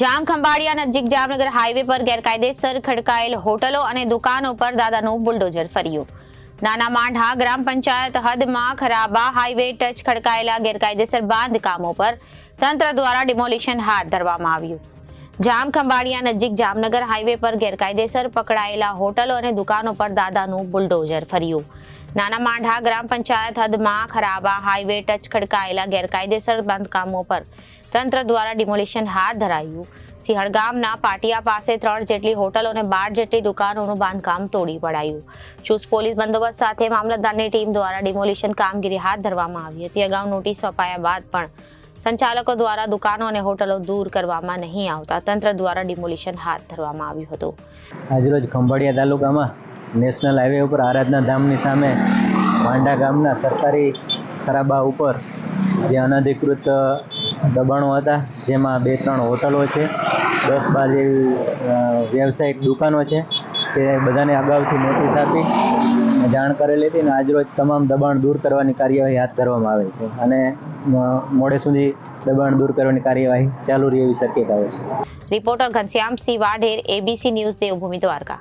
જામ ખંભાળિયા નજીક જામનગર હાઈવે પર ગેરકાયદેસર ખડકાયેલ હોટલો અને દુકાનો પર દાદાનું બુલડોઝર ફર્યું. નાના માંઢા ગ્રામ પંચાયત હદમાં ખરાબા હાઈવે ટચ ખડકાયેલા ગેરકાયદેસર બાંધકામો પર તંત્ર દ્વારા ડિમોલિશન હાથ ધરવામાં આવ્યું. જામ ખંભાળિયા નજીક જામનગર હાઈવે પર ગેરકાયદેસર પકડાયેલા હોટલો અને દુકાનો પર દાદાનું બુલડોઝર ફર્યું. નાના માંઢા ગ્રામ પંચાયત હદમાં ખરાબા, હાઈવે ટચ ખડકાયેલા ગેરકાયદેસર બાંધકામો પર તંત્ર દ્વારા ડિમોલિશન હાથ ધરાયું. સિંહણ ગામના પાટિયા પાસે ત્રણ જેટલી હોટલો અને બાર જેટલી દુકાનોનું બાંધકામ તોડી પડાયું. ચુસ્ત પોલીસ બંદોબસ્ત સાથે મામલતદારની ટીમ દ્વારા ડિમોલિશન કામગીરી હાથ ધરવામાં આવી હતી. અગાઉ નોટિસ અપાયા બાદ પણ સંચાલકો દ્વારા દુકાનો અને હોટલો દૂર કરવામાં નહીં આવતા તંત્ર દ્વારા ડિમોલિશન હાથ ધરવામાં આવ્યું હતું. આજરોજ ખંભાળિયા તાલુકામાં નેશનલ હાઈવે ઉપર આરાધના ધામની સામે માંડા ગામના સરકારી ખરાબા ઉપર જે અનધિકૃત દબાણો હતા, જેમાં બે ત્રણ હોટલો છે, દસ બાર જેવી વ્યવસાયિક દુકાનો છે, તે બધાને અગાઉથી નોટિસ આપી, જાણ કરેલી હતી અને આજરોજ તમામ દબાણ દૂર કરવાની કાર્યવાહી હાથ ધરવામાં આવે છે અને મોડે સુધી દબાણ દૂર કરવાની કાર્યવાહી ચાલુ રહેવી શક્યતાઓ છે. Reporter Ghanshyam Singh Vadher ABC news Devbhumi Dwarka.